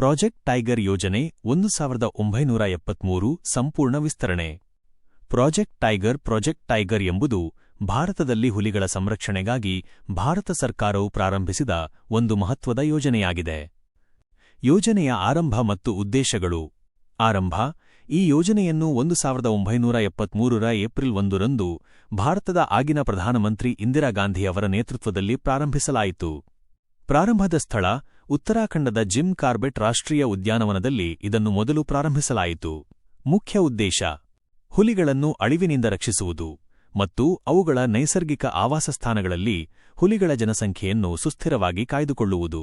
Project tiger ಯೋಜನೆ ಒಂದು ಸಾವಿರದ ಒಂಬೈನೂರ ಎಪ್ಪತ್ಮೂರು ಸಂಪೂರ್ಣ ವಿಸ್ತರಣೆ. ಪ್ರಾಜೆಕ್ಟ್ ಟೈಗರ್ ಪ್ರಾಜೆಕ್ಟ್ ಟೈಗರ್ ಎಂಬುದು ಭಾರತದಲ್ಲಿ ಹುಲಿಗಳ ಸಂರಕ್ಷಣೆಗಾಗಿ ಭಾರತ ಸರ್ಕಾರವು ಪ್ರಾರಂಭಿಸಿದ ಒಂದು ಮಹತ್ವದ ಯೋಜನೆಯಾಗಿದೆ. ಯೋಜನೆಯ ಆರಂಭ ಮತ್ತು ಉದ್ದೇಶಗಳು. ಆರಂಭ, ಈ ಯೋಜನೆಯನ್ನು ಒಂದು ಸಾವಿರದ ಒಂಬೈನೂರ ಎಪ್ಪತ್ಮೂರರ ಏಪ್ರಿಲ್ ಒಂದರಂದು ಭಾರತದ ಆಗಿನ ಪ್ರಧಾನಮಂತ್ರಿ ಇಂದಿರಾ ಗಾಂಧಿ ಅವರ ನೇತೃತ್ವದಲ್ಲಿ ಪ್ರಾರಂಭಿಸಲಾಯಿತು. ಪ್ರಾರಂಭದ ಸ್ಥಳ ಉತ್ತರಾಖಂಡದ ಜಿಮ್ ಕಾರ್ಬೆಟ್ ರಾಷ್ಟ್ರೀಯ ಉದ್ಯಾನವನದಲ್ಲಿ ಇದನ್ನು ಮೊದಲು ಪ್ರಾರಂಭಿಸಲಾಯಿತು. ಮುಖ್ಯ ಉದ್ದೇಶ, ಹುಲಿಗಳನ್ನು ಅಳಿವಿನಿಂದ ರಕ್ಷಿಸುವುದು ಮತ್ತು ಅವುಗಳ ನೈಸರ್ಗಿಕ ಆವಾಸಸ್ಥಾನಗಳಲ್ಲಿ ಹುಲಿಗಳ ಜನಸಂಖ್ಯೆಯನ್ನು ಸುಸ್ಥಿರವಾಗಿ ಕಾಯ್ದುಕೊಳ್ಳುವುದು.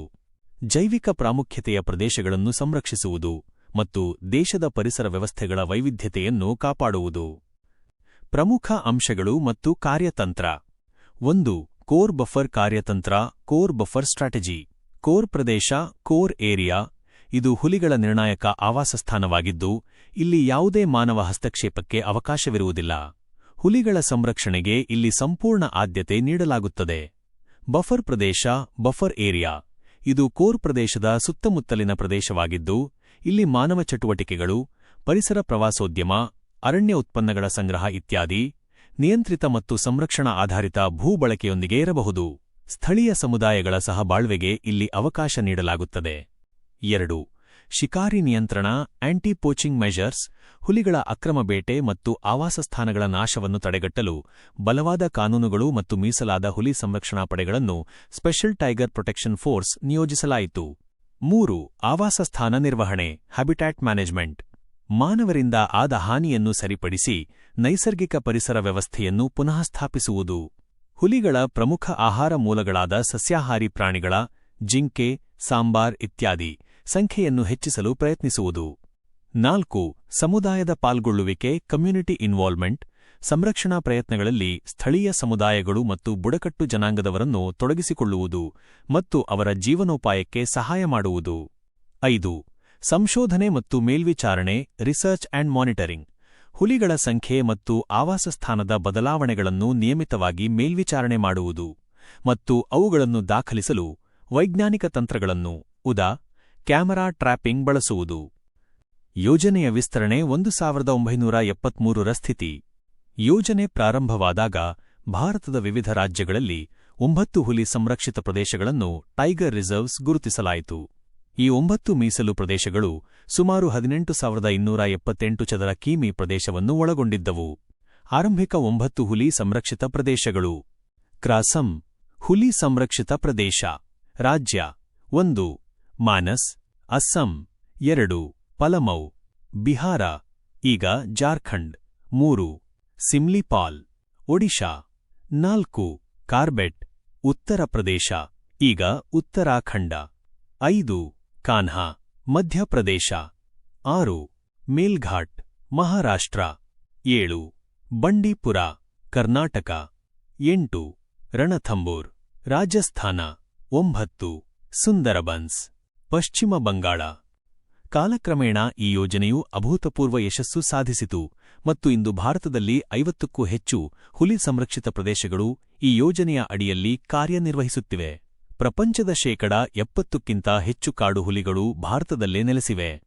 ಜೈವಿಕ ಪ್ರಾಮುಖ್ಯತೆಯ ಪ್ರದೇಶಗಳನ್ನು ಸಂರಕ್ಷಿಸುವುದು ಮತ್ತು ದೇಶದ ಪರಿಸರ ವ್ಯವಸ್ಥೆಗಳ ವೈವಿಧ್ಯತೆಯನ್ನು ಕಾಪಾಡುವುದು. ಪ್ರಮುಖ ಅಂಶಗಳು ಮತ್ತು ಕಾರ್ಯತಂತ್ರ. ಒಂದು, ಕೋರ್ ಬಫರ್ ಕಾರ್ಯತಂತ್ರ, ಕೋರ್ ಬಫರ್ ಸ್ಟ್ರಾಟಜಿ. ಕೋರ್ ಪ್ರದೇಶ, ಕೋರ್ ಏರಿಯಾ, ಇದು ಹುಲಿಗಳ ನಿರ್ಣಾಯಕ ಆವಾಸಸ್ಥಾನವಾಗಿದ್ದು, ಇಲ್ಲಿ ಯಾವುದೇ ಮಾನವ ಹಸ್ತಕ್ಷೇಪಕ್ಕೆ ಅವಕಾಶವಿರುವುದಿಲ್ಲ. ಹುಲಿಗಳ ಸಂರಕ್ಷಣೆಗೆ ಇಲ್ಲಿ ಸಂಪೂರ್ಣ ಆದ್ಯತೆ ನೀಡಲಾಗುತ್ತದೆ. ಬಫರ್ ಪ್ರದೇಶ, ಬಫರ್ ಏರಿಯಾ, ಇದು ಕೋರ್ ಪ್ರದೇಶದ ಸುತ್ತಮುತ್ತಲಿನ ಪ್ರದೇಶವಾಗಿದ್ದು, ಇಲ್ಲಿ ಮಾನವ ಚಟುವಟಿಕೆಗಳು, ಪರಿಸರ ಪ್ರವಾಸೋದ್ಯಮ, ಅರಣ್ಯ ಉತ್ಪನ್ನಗಳ ಸಂಗ್ರಹ ಇತ್ಯಾದಿ, ನಿಯಂತ್ರಿತ ಮತ್ತು ಸಂರಕ್ಷಣಾ ಆಧಾರಿತ ಭೂ ಬಳಕೆಯೊಂದಿಗೆ ಇರಬಹುದು. ಸ್ಥಳೀಯ ಸಮುದಾಯಗಳ ಸಹಬಾಳ್ವೆಗೆ ಇಲ್ಲಿ ಅವಕಾಶ ನೀಡಲಾಗುತ್ತದೆ. ಎರಡು. ಶಿಕಾರಿ ನಿಯಂತ್ರಣ ಆಂಟಿ ಪೋಚಿಂಗ್ ಮೆಷರ್ಸ್ ಹುಲಿಗಳ ಅಕ್ರಮ ಬೇಟೆ ಮತ್ತು ಆವಾಸಸ್ಥಾನಗಳ ನಾಶವನ್ನು ತಡೆಗಟ್ಟಲು ಬಲವಾದ ಕಾನೂನುಗಳು ಮತ್ತು ಮೀಸಲಾದ ಹುಲಿ ಸಂರಕ್ಷಣಾ ಪಡೆಗಳನ್ನು ಸ್ಪೆಷಲ್ ಟೈಗರ್ ಪ್ರೊಟೆಕ್ಷನ್ ಫೋರ್ಸ್ ನಿಯೋಜಿಸಲಾಯಿತು. ಮೂರು. ಆವಾಸಸ್ಥಾನ ನಿರ್ವಹಣೆ ಹ್ಯಾಬಿಟ್ಯಾಟ್ ಮ್ಯಾನೇಜ್ಮೆಂಟ್ ಮಾನವರಿಂದ ಆದ ಹಾನಿಯನ್ನು ಸರಿಪಡಿಸಿ ನೈಸರ್ಗಿಕ ಪರಿಸರ ವ್ಯವಸ್ಥೆಯನ್ನು ಪುನಃ ಸ್ಥಾಪಿಸುವುದು ಹುಲಿಗಳ ಪ್ರಮುಖ ಆಹಾರ ಮೂಲಗಳಾದ ಸಸ್ಯಾಹಾರಿ ಪ್ರಾಣಿಗಳ, ಜಿಂಕೆ, ಸಾಂಬಾರ್ ಇತ್ಯಾದಿ ಸಂಖ್ಯೆಯನ್ನು ಹೆಚ್ಚಿಸಲು ಪ್ರಯತ್ನಿಸುವುದು. ನಾಲ್ಕು, ಸಮುದಾಯದ ಪಾಲ್ಗೊಳ್ಳುವಿಕೆ, ಕಮ್ಯುನಿಟಿ ಇನ್ವಾಲ್ವ್ಮೆಂಟ್, ಸಂರಕ್ಷಣಾ ಪ್ರಯತ್ನಗಳಲ್ಲಿ ಸ್ಥಳೀಯ ಸಮುದಾಯಗಳು ಮತ್ತು ಬುಡಕಟ್ಟು ಜನಾಂಗದವರನ್ನು ತೊಡಗಿಸಿಕೊಳ್ಳುವುದು ಮತ್ತು ಅವರ ಜೀವನೋಪಾಯಕ್ಕೆ ಸಹಾಯ ಮಾಡುವುದು. ಐದು, ಸಂಶೋಧನೆ ಮತ್ತು ಮೇಲ್ವಿಚಾರಣೆ, ರಿಸರ್ಚ್ ಆಂಡ್ ಮಾನಿಟರಿಂಗ್. ಹುಲಿಗಳ ಸಂಖ್ಯೆ ಮತ್ತು ಆವಾಸಸ್ಥಾನದ ಬದಲಾವಣೆಗಳನ್ನು ನಿಯಮಿತವಾಗಿ ಮೇಲ್ವಿಚಾರಣೆ ಮಾಡುವುದು ಮತ್ತು ಅವುಗಳನ್ನು ದಾಖಲಿಸಲು ವೈಜ್ಞಾನಿಕ ತಂತ್ರಗಳನ್ನು, ಉದಾ, ಕ್ಯಾಮರಾ ಟ್ರ್ಯಾಪಿಂಗ್ ಬಳಸುವುದು. ಯೋಜನೆಯ ವಿಸ್ತರಣೆ ಒಂದು ಸಾವಿರದ ಒಂಬೈನೂರ ಎಪ್ಪತ್ಮೂರರ ಸ್ಥಿತಿ. ಯೋಜನೆ ಪ್ರಾರಂಭವಾದಾಗ ಭಾರತದ ವಿವಿಧ ರಾಜ್ಯಗಳಲ್ಲಿ ಒಂಬತ್ತು ಹುಲಿ ಸಂರಕ್ಷಿತ ಪ್ರದೇಶಗಳನ್ನು ಟೈಗರ್ ರಿಸರ್ವ್ಸ್ ಗುರುತಿಸಲಾಯಿತು. ಈ ಒಂಬತ್ತು ಮೀಸಲು ಪ್ರದೇಶಗಳು ಸುಮಾರು ಹದಿನೆಂಟು ಸಾವಿರದ ಇನ್ನೂರ ಎಪ್ಪತ್ತೆಂಟು ಚದರ ಕಿಮಿ ಪ್ರದೇಶವನ್ನು ಒಳಗೊಂಡಿದ್ದವು. ಆರಂಭಿಕ ಒಂಬತ್ತು ಹುಲಿ ಸಂರಕ್ಷಿತ ಪ್ರದೇಶಗಳು. ಕ್ರಾಸಂ, ಹುಲಿ ಸಂರಕ್ಷಿತ ಪ್ರದೇಶ. ರಾಜ್ಯ, ಒಂದು. ಮಾನಸ್, ಅಸ್ಸಂ, ಎರಡು. ಪಲಮೌ. ಬಿಹಾರ, ಈಗ ಜಾರ್ಖಂಡ್. ಮೂರು. ಸಿಮ್ಲಿಪಾಲ್. ಒಡಿಶಾ. ನಾಲ್ಕು. ಕಾರ್ಬೆಟ್. ಉತ್ತರ ಪ್ರದೇಶ, ಈಗ ಉತ್ತರಾಖಂಡ. ಐದು. ಕಾನ್ಹಾ, ಮಧ್ಯಪ್ರದೇಶ. ಆರು, ಮೇಲ್ಘಾಟ್, ಮಹಾರಾಷ್ಟ್ರ. ಏಳು, ಬಂಡೀಪುರ, ಕರ್ನಾಟಕ. ಎಂಟು, ರಣಥಂಬೂರ್, ರಾಜಸ್ಥಾನ. ಒಂಬತ್ತು, ಸುಂದರಬನ್ಸ್, ಪಶ್ಚಿಮ ಬಂಗಾಳ. ಕಾಲಕ್ರಮೇಣ ಈ ಯೋಜನೆಯು ಅಭೂತಪೂರ್ವ ಯಶಸ್ಸು ಸಾಧಿಸಿತು ಮತ್ತು ಇಂದು ಭಾರತದಲ್ಲಿ ಐವತ್ತಕ್ಕೂ ಹೆಚ್ಚು ಹುಲಿ ಸಂರಕ್ಷಿತ ಪ್ರದೇಶಗಳು ಈ ಯೋಜನೆಯ ಅಡಿಯಲ್ಲಿ ಕಾರ್ಯನಿರ್ವಹಿಸುತ್ತಿವೆ. ಪ್ರಪಂಚದ ಶೇಕಡ ಎಪ್ಪತ್ತಕ್ಕಿಂತ ಹೆಚ್ಚು ಕಾಡುಹುಲಿಗಳು ಭಾರತದಲ್ಲೇ ನೆಲೆಸಿವೆ.